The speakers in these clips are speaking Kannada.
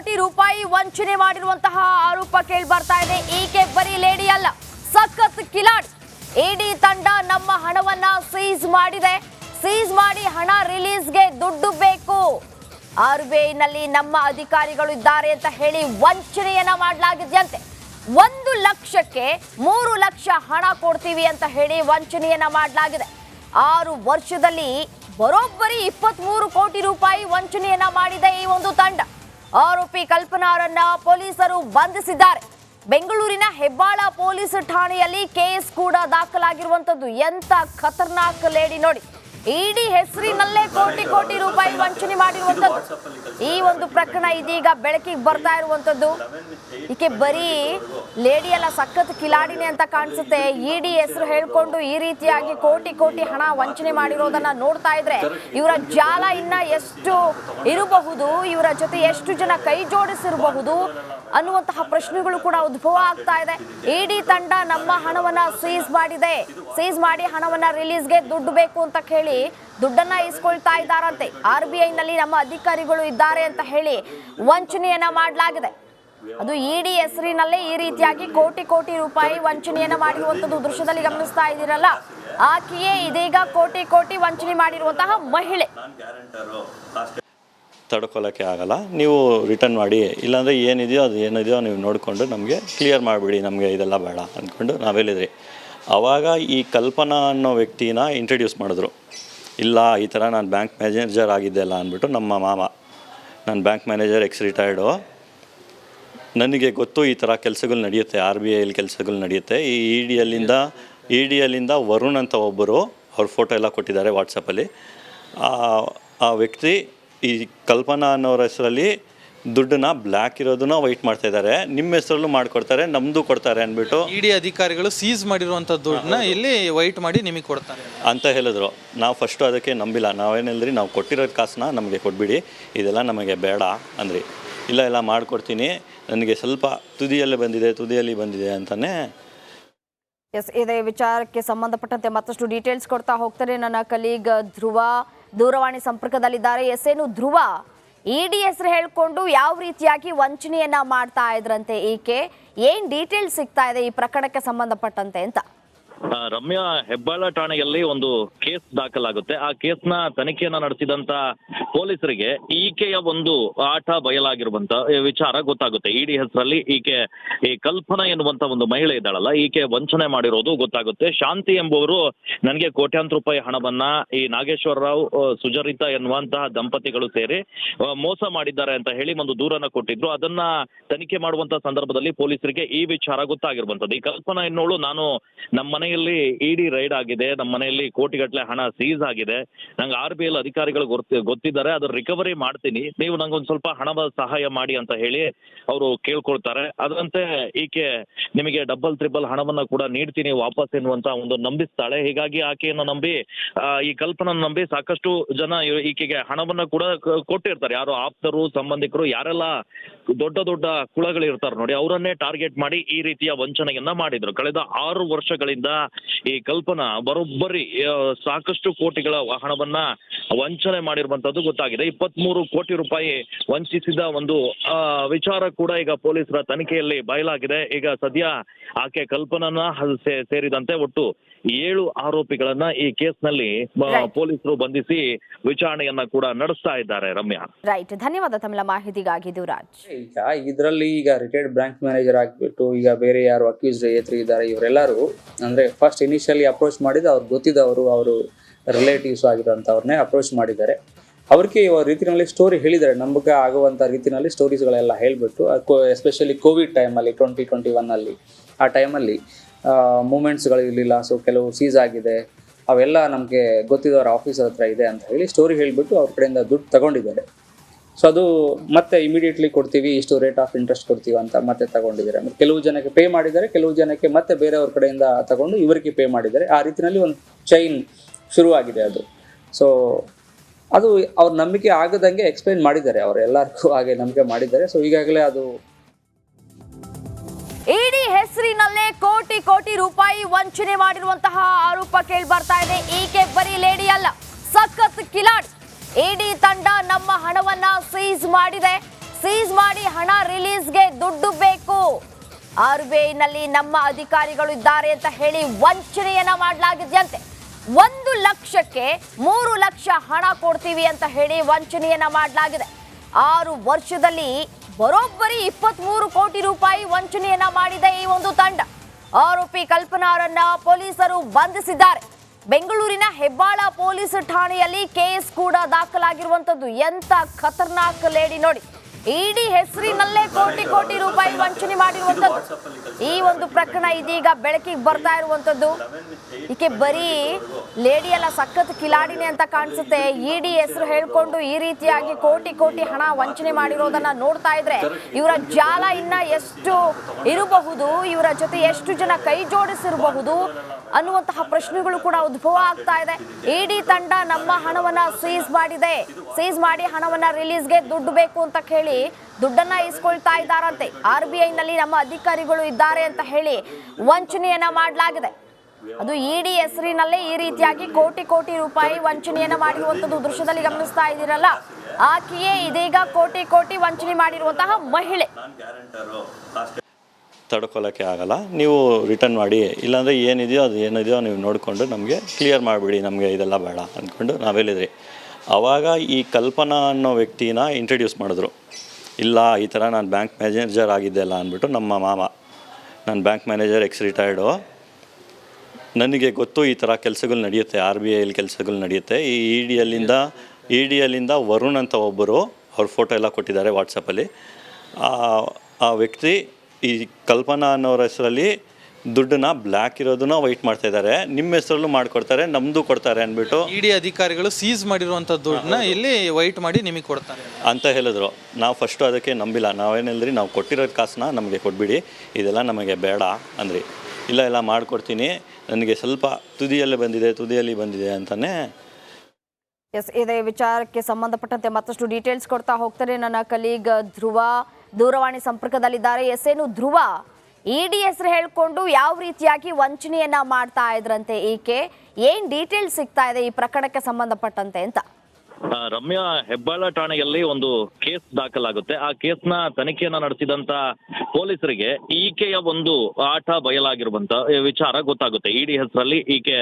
ಕೋಟಿ ರೂಪಾಯಿ ವಂಚನೆ ಮಾಡಿರುವಂತಹ ಆರೋಪ ಕೇಳಿ ಬರ್ತಾ ಇದೆ. ಈಕೆ ಬರೀ ಲೇಡಿ ಅಲ್ಲ, ಸಖತ್ ಕಿಲಾಡ್. ಇಡಿ ತಂಡ ನಮ್ಮ ಹಣವನ್ನ ಸೀಸ್ ಮಾಡಿದೆ. ಸೀಸ್ ಮಾಡಿ ಹಣ ರಿಲೀಸ್ಗೆ ದುಡ್ಡು ಬೇಕು. ಆರ್ ಬಿ ಐನಲ್ಲಿ ನಮ್ಮ ಅಧಿಕಾರಿಗಳು ಇದ್ದಾರೆ ಅಂತ ಹೇಳಿ ವಂಚನೆಯನ್ನ ಮಾಡಲಾಗಿದೆಯಂತೆ. ಒಂದು ಲಕ್ಷಕ್ಕೆ ಮೂರು ಲಕ್ಷ ಹಣ ಕೊಡ್ತೀವಿ ಅಂತ ಹೇಳಿ ವಂಚನೆಯನ್ನ ಮಾಡಲಾಗಿದೆ. ಆರು ವರ್ಷದಲ್ಲಿ ಬರೋಬ್ಬರಿ ಇಪ್ಪತ್ಮೂರು ಕೋಟಿ ರೂಪಾಯಿ ವಂಚನೆಯನ್ನ ಮಾಡಿದೆ ಈ ಒಂದು ತಂಡ. ಆರೋಪಿ ಕಲ್ಪನಾರನ್ನ ಪೊಲೀಸರು ಬಂಧಿಸಿದ್ದಾರೆ. ಬೆಂಗಳೂರಿನ ಹೆಬ್ಬಾಳ ಪೊಲೀಸ್ ಠಾಣೆಯಲ್ಲಿ ಕೇಸ್ ಕೂಡ ದಾಖಲಾಗಿರುವಂತದ್ದು ಎಂತ ಖತರ್ನಾಕ್ ಲೇಡಿ ನೋಡಿ. ಇಡೀ ಹೆಸರಿನಲ್ಲೇ ಕೋಟಿ ಕೋಟಿ ರೂಪಾಯಿ ವಂಚನೆ ಮಾಡಿರುವಂತದ್ದು ಈ ಒಂದು ಪ್ರಕರಣ ಇದೀಗ ಬೆಳಕಿಗೆ ಬರ್ತಾ ಇರುವಂತದ್ದು ಈಕೆ ಬರೀ ಲೇಡಿ ಎಲ್ಲ ಸಖತ್ ಕಿಲಾಡಿನೇ ಅಂತ ಕಾಣಿಸುತ್ತೆ. ಇಡಿ ಹೆಸರು ಹೇಳ್ಕೊಂಡು ಈ ರೀತಿಯಾಗಿ ಕೋಟಿ ಕೋಟಿ ಹಣ ವಂಚನೆ ಮಾಡಿರೋದನ್ನ ನೋಡ್ತಾ ಇದ್ರೆ ಇವರ ಜಾಲ ಇನ್ನ ಎಷ್ಟು ಇರಬಹುದು, ಇವರ ಜೊತೆ ಎಷ್ಟು ಜನ ಕೈ ಜೋಡಿಸಿರಬಹುದು ಅನ್ನುವಂತಹ ಪ್ರಶ್ನೆಗಳು ಕೂಡ ಉದ್ಭವ ಆಗ್ತಾ ಇದೆ. ಇಡಿ ತಂಡ ನಮ್ಮ ಹಣವನ್ನ ಸೀಸ್ ಮಾಡಿದೆ. ಸೀಸ್ ಮಾಡಿ ಹಣವನ್ನ ರಿಲೀಸ್ಗೆ ದುಡ್ಡು ಬೇಕು ಅಂತ ಹೇಳಿ ದುಡ್ಡನ್ನ ಇಸ್ಕೊಳ್ತಾ ಇದ್ದಾರಂತೆ. ಆರ್ ಬಿ ಐನಲ್ಲಿ ನಮ್ಮ ಅಧಿಕಾರಿಗಳು ಇದ್ದಾರೆ ಅಂತ ಹೇಳಿ ವಂಚನೆಯನ್ನ ಮಾಡಲಾಗಿದೆ. ಅದು ಇಡಿ ಹೆಸರಿನಲ್ಲೇ ಈ ರೀತಿಯಾಗಿ ಕೋಟಿ ಕೋಟಿ ರೂಪಾಯಿ ವಂಚನೆಯನ್ನ ಮಾಡಿರುವಂತದ್ದು ದೃಶ್ಯದಲ್ಲಿ ಗಮನಿಸ್ತಾ ಇದ್ದೀರಲ್ಲ. ಆಕೆಯೇ ಇದೀಗ ಕೋಟಿ ಕೋಟಿ ವಂಚನೆ ಮಾಡಿರುವಂತಹ ಮಹಿಳೆ. ತಡ್ಕೊಳಕ್ಕೆ ಆಗಲ್ಲ. ನೀವು ರಿಟರ್ನ್ ಮಾಡಿ, ಇಲ್ಲಾಂದರೆ ಏನಿದೆಯೋ ಅದು ಏನಿದೆಯೋ ನೀವು ನೋಡಿಕೊಂಡು ನಮಗೆ ಕ್ಲಿಯರ್ ಮಾಡಿಬಿಡಿ, ನಮಗೆ ಇದೆಲ್ಲ ಬೇಡ ಅಂದ್ಕೊಂಡು ನಾವು ಹೇಳಿದ್ರಿ ಆವಾಗ ಈ ಕಲ್ಪನಾ ಅನ್ನೋ ವ್ಯಕ್ತಿನ ಇಂಟ್ರಡ್ಯೂಸ್ ಮಾಡಿದ್ರು. ಇಲ್ಲ, ಈ ಥರ ನಾನು ಬ್ಯಾಂಕ್ ಮ್ಯಾನೇಜರ್ ಆಗಿದ್ದೆ ಅಲ್ಲ ಅಂದ್ಬಿಟ್ಟು ನಮ್ಮ ಮಾಮ ನಾನು ಬ್ಯಾಂಕ್ ಮ್ಯಾನೇಜರ್ ಎಕ್ಸ್ ರಿಟೈರ್ಡು ನನಗೆ ಗೊತ್ತು ಈ ಥರ ಕೆಲಸಗಳು ನಡೆಯುತ್ತೆ ಆರ್ ಬಿ ಐಲಿ ಕೆಲಸಗಳು ನಡೆಯುತ್ತೆ. ಈ ಇ ಡಿ ಎಲ್ಲಿಂದ ಇ ಡಿ ಎಲ್ಲಿಂದ ವರುಣ್ ಅಂತ ಒಬ್ಬರು, ಅವ್ರ ಫೋಟೋ ಎಲ್ಲ ಕೊಟ್ಟಿದ್ದಾರೆ ವಾಟ್ಸಪ್ಪಲ್ಲಿ ಆ ವ್ಯಕ್ತಿ ಈ ಕಲ್ಪನಾ ಅನ್ನೋರ ಹೆಸರಲ್ಲಿ ದುಡ್ಡನ್ನ ಬ್ಲ್ಯಾಕ್ ಇರೋದನ್ನ ವೈಟ್ ಮಾಡ್ತಾ ಇದ್ದಾರೆ. ನಿಮ್ಮ ಹೆಸರಲ್ಲೂ ಮಾಡ್ಕೊಡ್ತಾರೆ ನಮ್ಮದು ಕೊಡ್ತಾರೆ ಅಂದ್ಬಿಟ್ಟು. ಇಡಿ ಅಧಿಕಾರಿಗಳು ಸೀಸ್ ಮಾಡಿರುವಂಥ ದುಡ್ಡನ್ನ ಇಲ್ಲಿ ವೈಟ್ ಮಾಡಿ ನಿಮಗೆ ಕೊಡ್ತಾರೆ. ಅಂತ ಹೇಳಿದ್ರು. ನಾವು ಫಸ್ಟು ಅದಕ್ಕೆ ನಂಬಿಲ್ಲ. ನಾವೇನಿಲ್ರಿ ನಾವು ಕೊಟ್ಟಿರೋ ಕಾಸನ್ನ ನಮಗೆ ಕೊಟ್ಬಿಡಿ. ಇದೆಲ್ಲ ನಮಗೆ ಬೇಡ ಅಂದ್ರಿ. ಇಲ್ಲ ಎಲ್ಲ ಮಾಡ್ಕೊಡ್ತೀನಿ. ನನಗೆ ಸ್ವಲ್ಪ ತುದಿಯಲ್ಲಿ ಬಂದಿದೆ ತುದಿಯಲ್ಲಿ ಬಂದಿದೆ ಅಂತಲೇ ಎಸ್ ಇದೇ ವಿಚಾರಕ್ಕೆ ಸಂಬಂಧಪಟ್ಟಂತೆ ಮತ್ತಷ್ಟು ಡೀಟೇಲ್ಸ್ ಕೊಡ್ತಾ ಹೋಗ್ತಾರೆ ನನ್ನ ಕಲೀಗ್ ಧ್ರುವ. ದೂರವಾಣಿ ಸಂಪರ್ಕದಲ್ಲಿದ್ದಾರೆ. ಎಸ್ ಎನ್ ಧ್ರುವ, ಇಡಿ ಹೆಸರು ಹೇಳಿಕೊಂಡು ಯಾವ ರೀತಿಯಾಗಿ ವಂಚನೆಯನ್ನ ಮಾಡ್ತಾ ಇದ್ರಂತೆ ಈಕೆ? ಏನ್ ಡೀಟೇಲ್ಸ್ ಸಿಗ್ತಾ ಇದೆ ಈ ಪ್ರಕರಣಕ್ಕೆ ಸಂಬಂಧಪಟ್ಟಂತೆ ಅಂತ? ರಮ್ಯಾ ಹೆಬ್ಬಾಳ ಠಾಣೆಯಲ್ಲಿ ಒಂದು ಕೇಸ್ ದಾಖಲಾಗುತ್ತೆ. ಆ ಕೇಸ್ನ ತನಿಖೆಯನ್ನ ನಡೆಸಿದಂತ ಪೊಲೀಸರಿಗೆ ಈಕೆಯ ಒಂದು ಆಟ ಬಯಲಾಗಿರುವಂತ ವಿಚಾರ ಗೊತ್ತಾಗುತ್ತೆ. ಇಡಿ ಹೆಸರಲ್ಲಿ ಈಕೆ, ಈ ಕಲ್ಪನಾ ಎನ್ನುವಂತ ಒಂದು ಮಹಿಳೆ ಇದ್ದಾಳಲ್ಲ, ಈಕೆ ವಂಚನೆ ಮಾಡಿರೋದು ಗೊತ್ತಾಗುತ್ತೆ. ಶಾಂತಿ ಎಂಬುವರು ನನಗೆ ಕೋಟ್ಯಾಂತರ ರೂಪಾಯಿ ಹಣವನ್ನ ಈ ನಾಗೇಶ್ವರ ರಾವ್ ಸುಜರಿತ ಎನ್ನುವಂತಹ ದಂಪತಿಗಳು ಸೇರಿ ಮೋಸ ಮಾಡಿದ್ದಾರೆ ಅಂತ ಹೇಳಿ ಒಂದು ದೂರನ್ನ ಕೊಟ್ಟಿದ್ರು. ಅದನ್ನ ತನಿಖೆ ಮಾಡುವಂತ ಸಂದರ್ಭದಲ್ಲಿ ಪೊಲೀಸರಿಗೆ ಈ ವಿಚಾರ ಗೊತ್ತಾಗಿರುವಂತದ್ದು. ಈ ಕಲ್ಪನಾ ಎನ್ನುವಳು ನಾನು ನಮ್ಮ ಮನೆಯಲ್ಲಿ ಇಡಿ ರೈಡ್ ಆಗಿದೆ. ನಮ್ಮ ಮನೆಯಲ್ಲಿ ಕೋಟಿಗಟ್ಟಲೆ ಹಣ ಸೀಸ್ ಆಗಿದೆ. ನಂಗೆ ಆರ್ ಬಿ ಎಲ್ ಅಧಿಕಾರಿಗಳು ಗೊತ್ತಿ, ಗೊತ್ತಿದ್ದಾರೆ. ಅದ್ರ ರಿಕವರಿ ಮಾಡ್ತೀನಿ. ನೀವು ನಂಗೆ ಸ್ವಲ್ಪ ಹಣದ ಸಹಾಯ ಮಾಡಿ ಅಂತ ಹೇಳಿ ಅವರು ಕೇಳ್ಕೊಳ್ತಾರೆ. ಅದರಂತೆ ಈಕೆ ನಿಮಗೆ ಡಬಲ್ ತ್ರಿಬಲ್ ಹಣವನ್ನ ಕೂಡ ನೀಡ್ತೀನಿ ವಾಪಸ್ ಎನ್ನುವಂತ ಒಂದು ನಂಬಿಸ್ತಾಳೆ. ಹೀಗಾಗಿ ಆಕೆಯನ್ನು ನಂಬಿ ಈ ಕಲ್ಪನ ನಂಬಿ ಸಾಕಷ್ಟು ಜನ ಈಕೆಗೆ ಹಣವನ್ನ ಕೂಡ ಕೊಟ್ಟಿರ್ತಾರೆ. ಯಾರು ಆಪ್ತರು, ಸಂಬಂಧಿಕರು, ಯಾರೆಲ್ಲ ದೊಡ್ಡ ದೊಡ್ಡ ಕುಳಗಳಿರ್ತಾರೆ ನೋಡಿ, ಅವರನ್ನೇ ಟಾರ್ಗೆಟ್ ಮಾಡಿ ಈ ರೀತಿಯ ವಂಚನೆಯನ್ನ ಮಾಡಿದ್ರು. ಕಳೆದ ಆರು ವರ್ಷಗಳಿಂದ ಈ ಕಲ್ಪನಾ ಬರೋಬ್ಬರಿ ಸಾಕಷ್ಟು ಕೋಟಿಗಳ ಹಣವನ್ನ ವಂಚನೆ ಮಾಡಿರುವಂತದ್ದು ಗೊತ್ತಾಗಿದೆ. ಇಪ್ಪತ್ಮೂರು ಕೋಟಿ ರೂಪಾಯಿ ವಂಚಿಸಿದ ಒಂದು ಆ, ವಿಚಾರ ಕೂಡ ಈಗ ಪೊಲೀಸರ ತನಿಖೆಯಲ್ಲಿ ಬಯಲಾಗಿದೆ. ಈಗ ಸದ್ಯ ಆಕೆ ಕಲ್ಪನನ ಸೇರಿದಂತೆ ಒಟ್ಟು ಏಳು ಆರೋಪಿಗಳನ್ನ ಈ ಕೇಸ್ನಲ್ಲಿ ಪೊಲೀಸರು ಬಂಧಿಸಿ ವಿಚಾರಣೆಯನ್ನ ಕೂಡ ನಡೆಸ್ತಾ ಇದ್ದಾರೆ ರಮ್ಯಾ. ರೈಟ್ ಧನ್ಯವಾದ ತಮ್ಮ ಮಾಹಿತಿಗಾಗಿ ದುರಾಜ್. ಈಗ ಇದರಲ್ಲಿ ಈಗ ರಿಟೈರ್ಡ್ ಬ್ಯಾಂಕ್ ಮ್ಯಾನೇಜರ್ ಆಗಿಬಿಟ್ಟು ಈಗ ಬೇರೆ ಯಾರು ಅಕ್ಯೂಸ್ ಎದುರು ಇದ್ದಾರೆ ಇವರೆಲ್ಲರೂ ಅಂದರೆ ಫಸ್ಟ್ ಇನಿಷಿಯಲಿ ಅಪ್ರೋಚ್ ಮಾಡಿದ ಅವ್ರು ಗೊತ್ತಿದ್ದವರು, ಅವರು ರಿಲೇಟಿವ್ಸ್ ಆಗಿರೋಂಥವ್ರನ್ನೇ ಅಪ್ರೋಚ್ ಮಾಡಿದ್ದಾರೆ. ಅವ್ರಿಗೆ ರೀತಿಯಲ್ಲಿ ಸ್ಟೋರಿ ಹೇಳಿದ್ದಾರೆ. ನಮಗೆ ಆಗುವಂಥ ರೀತಿಯಲ್ಲಿ ಸ್ಟೋರೀಸ್ಗಳೆಲ್ಲ ಹೇಳಿಬಿಟ್ಟು ಎಸ್ಪೆಷಲಿ ಕೋವಿಡ್ ಟೈಮಲ್ಲಿ ಟ್ವೆಂಟಿ ಟ್ವೆಂಟಿ ಒನ್ನಲ್ಲಿ ಆ ಟೈಮಲ್ಲಿ ಮೂಮೆಂಟ್ಸ್ಗಳು ಇರಲಿಲ್ಲ. ಸೊ ಕೆಲವು ಸೀಸ್ ಆಗಿದೆ. ಅವೆಲ್ಲ ನಮಗೆ ಗೊತ್ತಿದ್ದವ್ರ ಆಫೀಸರ್ ಹತ್ರ ಇದೆ ಅಂತ ಹೇಳಿ ಸ್ಟೋರಿ ಹೇಳಿಬಿಟ್ಟು ಅವ್ರ ಕಡೆಯಿಂದ ದುಡ್ಡು ತಗೊಂಡಿದ್ದಾರೆ. ಸೊ ಅದು ಮತ್ತೆ ಇಮಿಡಿಯೇಟ್ಲಿ ಕೊಡ್ತೀವಿ, ಇಷ್ಟು ರೇಟ್ ಆಫ್ ಇಂಟ್ರೆಸ್ಟ್ ಕೊಡ್ತೀವಿ ಅಂತ ಮತ್ತೆ ತಗೊಂಡಿದ್ದಾರೆ. ಕೆಲವು ಜನಕ್ಕೆ ಪೇ ಮಾಡಿದ್ದಾರೆ, ಕೆಲವು ಜನಕ್ಕೆ ಮತ್ತೆ ಬೇರೆಯವ್ರ ಕಡೆಯಿಂದ ತಗೊಂಡು ಇವರಿಗೆ ಪೇ ಮಾಡಿದ್ದಾರೆ. ಆ ರೀತಿಯಲ್ಲಿ ಒಂದು ಚೈನ್ ಶುರುವಾಗಿದೆ ಅದು. ಸೊ ಅದು ಅವ್ರ ನಂಬಿಕೆ ಆಗದಂಗೆ ಎಕ್ಸ್ಪ್ಲೈನ್ ಮಾಡಿದ್ದಾರೆ ಅವರು ಎಲ್ಲರಿಗೂ ಹಾಗೆ ನಂಬಿಕೆ ಮಾಡಿದ್ದಾರೆ. ಸೊ ಈಗಾಗಲೇ ಅದು ಇಡೀ ಹೆಸರಿನಲ್ಲೇ ಕೋಟಿ ಕೋಟಿ ರೂಪಾಯಿ ವಂಚನೆ ಮಾಡಿರುವಂತಹ ಆರೋಪ ಕೇಳಿ ಬರ್ತಾ ಇದೆ. ಈಕೆ ಬರೀ ಲೇಡಿ ಅಲ್ಲ, ಸಖತ್ ಕಿಲಾಡಿ. ಇಡಿ ತಂಡ ನಮ್ಮ ಹಣವನ್ನ ಸೀಸ್ ಮಾಡಿದೆ. ಸೀಸ್ ಮಾಡಿ ಹಣ ರಿಲೀಸ್ಗೆ ದುಡ್ಡು ಬೇಕು. ಆರ್ ಬಿ ಐನಲ್ಲಿ ನಮ್ಮ ಅಧಿಕಾರಿಗಳು ಇದ್ದಾರೆ ಅಂತ ಹೇಳಿ ವಂಚನೆಯನ್ನ ಮಾಡಲಾಗಿದೆಯಂತೆ. ಒಂದು ಲಕ್ಷಕ್ಕೆ ಮೂರು ಲಕ್ಷ ಹಣ ಕೊಡ್ತೀವಿ ಅಂತ ಹೇಳಿ ವಂಚನೆಯನ್ನ ಮಾಡಲಾಗಿದೆ. ಆರು ವರ್ಷದಲ್ಲಿ ಬರೋಬ್ಬರಿ ಇಪ್ಪತ್ಮೂರು ಕೋಟಿ ರೂಪಾಯಿ ವಂಚನೆಯನ್ನ ಮಾಡಿದೆ ಈ ಒಂದು ತಂಡ. ಆರೋಪಿ ಕಲ್ಪನಾರನ್ನ ಪೊಲೀಸರು ಬಂಧಿಸಿದ್ದಾರೆ. ಬೆಂಗಳೂರಿನ ಹೆಬ್ಬಾಳ ಪೊಲೀಸ್ ಠಾಣೆಯಲ್ಲಿ ಕೇಸ್ ಕೂಡ ದಾಖಲಾಗಿರುವಂತದ್ದು ಎಂತ ಖತರ್ನಾಕ್ ಲೇಡಿ ನೋಡಿ. ಇಡೀ ಹೆಸರಿನಲ್ಲೇ ಕೋಟಿ ಕೋಟಿ ರೂಪಾಯಿ ವಂಚನೆ ಮಾಡಿರುವಂತದ್ದು ಈ ಒಂದು ಪ್ರಕರಣ ಇದೀಗ ಬೆಳಕಿಗೆ ಬರ್ತಾ ಇರುವಂತದ್ದು ಈಕೆ ಬರೀ ಲೇಡಿ ಎಲ್ಲ ಸಖತ್ ಕಿಲಾಡಿನೇ ಅಂತ ಕಾಣಿಸುತ್ತೆ. ಇಡಿ ಹೆಸರು ಹೇಳ್ಕೊಂಡು ಈ ರೀತಿಯಾಗಿ ಕೋಟಿ ಕೋಟಿ ಹಣ ವಂಚನೆ ಮಾಡಿರೋದನ್ನ ನೋಡ್ತಾ ಇದ್ರೆ ಇವರ ಜಾಲ ಇನ್ನ ಎಷ್ಟು ಇರಬಹುದು, ಇವರ ಜೊತೆ ಎಷ್ಟು ಜನ ಕೈ ಜೋಡಿಸಿರಬಹುದು ಅನ್ನುವಂತಹ ಪ್ರಶ್ನೆಗಳು ಕೂಡ ಉದ್ಭವ ಆಗ್ತಾ ಇದೆ. ಇಡಿ ತಂಡ ನಮ್ಮ ಹಣವನ್ನ ಸೀಸ್ ಮಾಡಿದೆ. ಸೀಸ್ ಮಾಡಿ ಹಣವನ್ನ ರಿಲೀಸ್ಗೆ ದುಡ್ಡು ಬೇಕು ಅಂತ ಕೇಳಿ ದುಡ್ಡನ್ನ ಇಸ್ಕೊಳ್ತಾ ಇದ್ದಾರಂತೆ. ಆರ್ ಬಿ ಐನಲ್ಲಿ ನಮ್ಮ ಅಧಿಕಾರಿಗಳು ಇದ್ದಾರೆ ಅಂತ ಹೇಳಿ ವಂಚನೆಯನ್ನ ಮಾಡಲಾಗಿದೆ. ಅದು ಇಡಿ ಹೆಸರಿನಲ್ಲೇ ಈ ರೀತಿಯಾಗಿ ಕೋಟಿ ಕೋಟಿ ರೂಪಾಯಿ ವಂಚನೆಯನ್ನ ಮಾಡಿರುವಂತದ್ದು ದೃಶ್ಯದಲ್ಲಿ ಗಮನಿಸ್ತಾ ಇದ್ದೀರಲ್ಲ. ಆಕೆಯೇ ಇದೀಗ ಕೋಟಿ ಕೋಟಿ ವಂಚನೆ ಮಾಡಿರುವಂತಹ ಮಹಿಳೆ. ತಡ್ಕೊಳಕ್ಕೆ ಆಗಲ್ಲ. ನೀವು ರಿಟರ್ನ್ ಮಾಡಿ. ಇಲ್ಲಾಂದರೆ ಏನಿದೆಯೋ ಅದು ಏನಿದೆಯೋ ನೀವು ನೋಡಿಕೊಂಡು ನಮಗೆ ಕ್ಲಿಯರ್ ಮಾಡಿಬಿಡಿ. ನಮಗೆ ಇದೆಲ್ಲ ಬೇಡ ಅಂದ್ಕೊಂಡು ನಾವೇಳಿದ್ರಿ ಆವಾಗ ಈ ಕಲ್ಪನಾ ಅನ್ನೋ ವ್ಯಕ್ತಿನ ಇಂಟ್ರಡ್ಯೂಸ್ ಮಾಡಿದ್ರು. ಇಲ್ಲ, ಈ ಥರ ನಾನು ಬ್ಯಾಂಕ್ ಮ್ಯಾನೇಜರ್ ಆಗಿದ್ದೆ ಅಲ್ಲ ಅಂದ್ಬಿಟ್ಟು ನಮ್ಮ ಮಾಮ ನಾನು ಬ್ಯಾಂಕ್ ಮ್ಯಾನೇಜರ್ ಎಕ್ಸ್ ರಿಟೈರ್ಡು ನನಗೆ ಗೊತ್ತು ಈ ಥರ ಕೆಲಸಗಳು ನಡೆಯುತ್ತೆ ಆರ್ ಬಿ ಐಲಿ ಕೆಲಸಗಳು ನಡೆಯುತ್ತೆ. ಈ ಇ ಡಿ ಎಲ್ಲಿಂದ ಇ ಡಿ ಎಲ್ಲಿಂದ ವರುಣ್ ಅಂತ ಒಬ್ಬರು ಅವ್ರ ಫೋಟೋ ಎಲ್ಲ ಕೊಟ್ಟಿದ್ದಾರೆ ವಾಟ್ಸಪ್ಪಲ್ಲಿ ಆ ವ್ಯಕ್ತಿ ಈ ಕಲ್ಪನಾ ಅನ್ನೋರ ಹೆಸರಲ್ಲಿ ದುಡ್ಡನ್ನ ಬ್ಲ್ಯಾಕ್ ಇರೋದನ್ನ ವೈಟ್ ಮಾಡ್ತಾ ಇದ್ದಾರೆ. ನಿಮ್ಮ ಹೆಸರಲ್ಲೂ ಮಾಡಿಕೊಡ್ತಾರೆ ನಮ್ಮದು ಕೊಡ್ತಾರೆ ಅಂದ್ಬಿಟ್ಟು. ಇಡಿ ಅಧಿಕಾರಿಗಳು ಸೀಸ್ ಮಾಡಿರುವಂತ ದುಡ್ಡನ್ನ ಇಲ್ಲಿ ವೈಟ್ ಮಾಡಿ ನಿಮಗೆ ಕೊಡ್ತಾರೆ. ಅಂತ ಹೇಳಿದ್ರು. ನಾವು ಫಸ್ಟು ಅದಕ್ಕೆ ನಂಬಿಲ್ಲ. ನಾವೇನಿಲ್ರಿ ನಾವು ಕೊಟ್ಟಿರೋ ಕಾಸನ್ನ ನಮಗೆ ಕೊಟ್ಬಿಡಿ. ಇದೆಲ್ಲ ನಮಗೆ ಬೇಡ ಅಂದ್ರಿ. ಇಲ್ಲ ಇಲ್ಲ ಮಾಡಿಕೊಡ್ತೀನಿ. ನನಗೆ ಸ್ವಲ್ಪ ತುದಿಯಲ್ಲಿ ಬಂದಿದೆ ತುದಿಯಲ್ಲಿ ಬಂದಿದೆ ಅಂತಾನೆ. ಎಸ್ ಇದೇ ವಿಚಾರಕ್ಕೆ ಸಂಬಂಧಪಟ್ಟಂತೆ ಮತ್ತಷ್ಟು ಡೀಟೇಲ್ಸ್ ಕೊಡ್ತಾ ಹೋಗ್ತಾರೆ ನನ್ನ ಕಲೀಗ್ ಧ್ರುವ. ದೂರವಾಣಿ ಸಂಪರ್ಕದಲ್ಲಿದ್ದಾರೆ. ಎಸ್ ಏನು ಧ್ರುವ? ಇಡಿ ಹೆಸರು ಹೇಳ್ಕೊಂಡು ಯಾವ ರೀತಿಯಾಗಿ ವಂಚನೆಯನ್ನ ಮಾಡ್ತಾ ಇದ್ರಂತೆ ಈಕೆ? ಏನ್ ಡೀಟೇಲ್ಸ್ ಸಿಗ್ತಾ ಇದೆ ಈ ಪ್ರಕರಣಕ್ಕೆ ಸಂಬಂಧಪಟ್ಟಂತೆ ಅಂತ? ರಮ್ಯಾ ಹೆಬ್ಬಾಳ ಠಾಣೆಯಲ್ಲಿ ಒಂದು ಕೇಸ್ ದಾಖಲಾಗುತ್ತೆ. ಆ ಕೇಸ್ನ ತನಿಖೆಯನ್ನ ನಡೆಸಿದಂತ ಪೊಲೀಸರಿಗೆ ಈಕೆಯ ಒಂದು ಆಟ ಬಯಲಾಗಿರುವಂತ ವಿಚಾರ ಗೊತ್ತಾಗುತ್ತೆ. ಇಡಿ ಹೆಸರಲ್ಲಿ ಈಕೆ,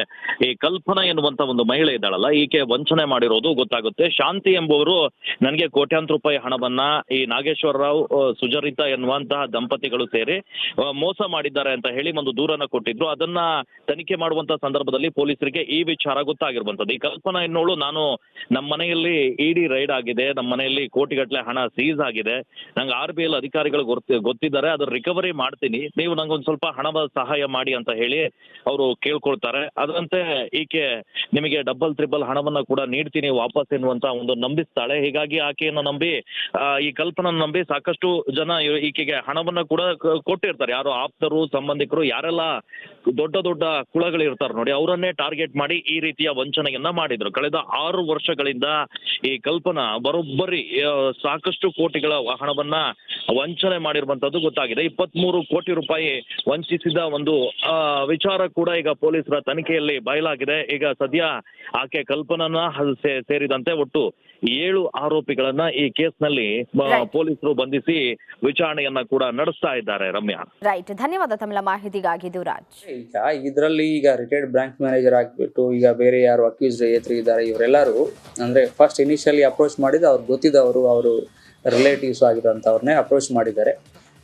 ಈ ಕಲ್ಪನಾ ಎನ್ನುವಂತ ಒಂದು ಮಹಿಳೆ ಇದ್ದಾಳಲ್ಲ, ಈಕೆ ವಂಚನೆ ಮಾಡಿರೋದು ಗೊತ್ತಾಗುತ್ತೆ. ಶಾಂತಿ ಎಂಬುವರು ನನಗೆ ಕೋಟ್ಯಾಂತರ ರೂಪಾಯಿ ಹಣವನ್ನ ಈ ನಾಗೇಶ್ವರ ರಾವ್ ಸುಜರಿತ ಎನ್ನುವಂತಹ ದಂಪತಿಗಳು ಸೇರಿ ಮೋಸ ಮಾಡಿದ್ದಾರೆ ಅಂತ ಹೇಳಿ ಒಂದು ದೂರನ್ನ ಕೊಟ್ಟಿದ್ರು. ಅದನ್ನ ತನಿಖೆ ಮಾಡುವಂತ ಸಂದರ್ಭದಲ್ಲಿ ಪೊಲೀಸರಿಗೆ ಈ ವಿಚಾರ ಗೊತ್ತಾಗಿರುವಂತದ್ದು. ಈ ಕಲ್ಪನಾ ಎನ್ನುವಳು ನಾನು ನಮ್ಮ ಮನೆಯಲ್ಲಿ ಇಡಿ ರೈಡ್ ಆಗಿದೆ. ನಮ್ಮ ಮನೆಯಲ್ಲಿ ಕೋಟಿಗಟ್ಟಲೆ ಹಣ ಸೀಸ್ ಆಗಿದೆ. ನಂಗೆ ಆರ್ ಬಿ ಎಲ್ ಅಧಿಕಾರಿಗಳು ಗೊತ್ತಿ, ಗೊತ್ತಿದ್ದಾರೆ. ಅದ್ರ ರಿಕವರಿ ಮಾಡ್ತೀನಿ. ನೀವು ನಂಗೆ ಸ್ವಲ್ಪ ಹಣದ ಸಹಾಯ ಮಾಡಿ ಅಂತ ಹೇಳಿ ಅವರು ಕೇಳ್ಕೊಳ್ತಾರೆ. ಅದರಂತೆ ಈಕೆ ನಿಮಗೆ ಡಬಲ್ ತ್ರಿಬಲ್ ಹಣವನ್ನ ಕೂಡ ನೀಡ್ತೀನಿ ವಾಪಸ್ ಎನ್ನುವಂತ ಒಂದು ನಂಬಿಸ್ತಾಳೆ. ಹೀಗಾಗಿ ಆಕೆಯನ್ನು ನಂಬಿ ಈ ಕಲ್ಪನ ನಂಬಿ ಸಾಕಷ್ಟು ಜನ ಈಕೆಗೆ ಹಣವನ್ನ ಕೂಡ ಕೊಟ್ಟಿರ್ತಾರೆ. ಯಾರು ಆಪ್ತರು, ಸಂಬಂಧಿಕರು, ಯಾರೆಲ್ಲ ದೊಡ್ಡ ದೊಡ್ಡ ಕುಳಗಳಿರ್ತಾರೆ ನೋಡಿ, ಅವರನ್ನೇ ಟಾರ್ಗೆಟ್ ಮಾಡಿ ಈ ರೀತಿಯ ವಂಚನೆಯನ್ನ ಮಾಡಿದ್ರು. ಕಳೆದ ಆರು ವರ್ಷಗಳಿಂದ ಈ ಕಲ್ಪನಾ ಬರೋಬ್ಬರಿ ಸಾಕಷ್ಟು ಕೋಟಿಗಳ ಹಣವನ್ನ ವಂಚನೆ ಮಾಡಿರುವಂತದ್ದು ಗೊತ್ತಾಗಿದೆ. ಇಪ್ಪತ್ಮೂರು ಕೋಟಿ ರೂಪಾಯಿ ವಂಚಿಸಿದ ಒಂದು ಆ, ವಿಚಾರ ಕೂಡ ಈಗ ಪೊಲೀಸರ ತನಿಖೆಯಲ್ಲಿ ಬಯಲಾಗಿದೆ. ಈಗ ಸದ್ಯ ಆಕೆ ಕಲ್ಪನನ ಸೇರಿದಂತೆ ಒಟ್ಟು ಏಳು ಆರೋಪಿಗಳನ್ನ ಈ ಕೇಸ್ನಲ್ಲಿ ಪೊಲೀಸರು ಬಂಧಿಸಿ ವಿಚಾರಣೆಯನ್ನ ಕೂಡ ನಡೆಸ್ತಾ ಇದ್ದಾರೆ ರಮ್ಯಾ. ರೈಟ್ ಧನ್ಯವಾದ ತಮಿಳ ಮಾಹಿತಿಗಾಗಿ ದುರಾಜ್. ಈಗ ಇದರಲ್ಲಿ ಈಗ ರಿಟೈರ್ಡ್ ಬ್ಯಾಂಕ್ ಮ್ಯಾನೇಜರ್ ಆಗಿಬಿಟ್ಟು ಈಗ ಬೇರೆ ಯಾರು ಅಕ್ಯೂಸ್ಡ್ ಇದ್ದಾರೆ ಇವರೆಲ್ಲರೂ ಅಂದರೆ ಫಸ್ಟ್ ಇನಿಷಿಯಲಿ ಅಪ್ರೋಚ್ ಮಾಡಿದ್ದು ಅವ್ರು ಗೊತ್ತಿದ್ದವರು, ಅವರು ರಿಲೇಟಿವ್ಸ್ ಆಗಿರೋಂಥವ್ರನ್ನೇ ಅಪ್ರೋಚ್ ಮಾಡಿದ್ದಾರೆ.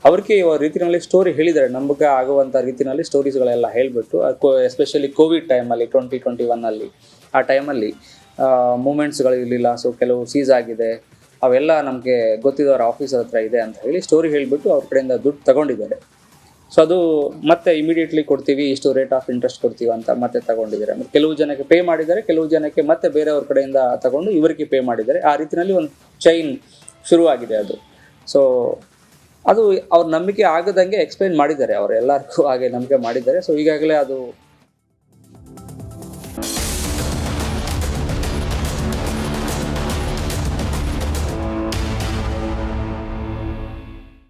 ಅವ್ರಿಗೆ ರೀತಿಯಲ್ಲಿ ಸ್ಟೋರಿ ಹೇಳಿದ್ದಾರೆ. ನಮಗೆ ಆಗುವಂಥ ರೀತಿಯಲ್ಲಿ ಸ್ಟೋರೀಸ್ಗಳೆಲ್ಲ ಹೇಳಿಬಿಟ್ಟು ಎಸ್ಪೆಷಲಿ ಕೋವಿಡ್ ಟೈಮಲ್ಲಿ ಟ್ವೆಂಟಿ ಟ್ವೆಂಟಿ ಒನ್ನಲ್ಲಿ ಆ ಟೈಮಲ್ಲಿ ಮೂಮೆಂಟ್ಸ್ಗಳು ಇರಲಿಲ್ಲ. ಸೊ ಕೆಲವು ಸೀಸ್ ಆಗಿದೆ. ಅವೆಲ್ಲ ನಮಗೆ ಗೊತ್ತಿದ್ದವ್ರ ಆಫೀಸರ್ ಹತ್ರ ಇದೆ ಅಂತ ಹೇಳಿ ಸ್ಟೋರಿ ಹೇಳಿಬಿಟ್ಟು ಅವ್ರ ಕಡೆಯಿಂದ ದುಡ್ಡು ತಗೊಂಡಿದ್ದಾರೆ. ಸೊ ಅದು ಮತ್ತೆ ಇಮಿಡಿಯೇಟ್ಲಿ ಕೊಡ್ತೀವಿ, ಇಷ್ಟು ರೇಟ್ ಆಫ್ ಇಂಟ್ರೆಸ್ಟ್ ಕೊಡ್ತೀವಿ ಅಂತ ಮತ್ತೆ ತಗೊಂಡಿದ್ದಾರೆ. ಕೆಲವು ಜನಕ್ಕೆ ಪೇ ಮಾಡಿದ್ದಾರೆ, ಕೆಲವು ಜನಕ್ಕೆ ಮತ್ತೆ ಬೇರೆಯವ್ರ ಕಡೆಯಿಂದ ತಗೊಂಡು ಇವರಿಗೆ ಪೇ ಮಾಡಿದ್ದಾರೆ. ಆ ರೀತಿಯಲ್ಲಿ ಒಂದು ಚೈನ್ ಶುರುವಾಗಿದೆ ಅದು. ಸೊ ಅದು ಅವ್ರ ನಂಬಿಕೆ ಆಗದಂಗೆ ಎಕ್ಸ್ಪ್ಲೈನ್ ಮಾಡಿದ್ದಾರೆ ಅವರು ಎಲ್ಲರಿಗೂ ಹಾಗೆ ನಂಬಿಕೆ ಮಾಡಿದ್ದಾರೆ. ಸೊ ಈಗಾಗಲೇ ಅದು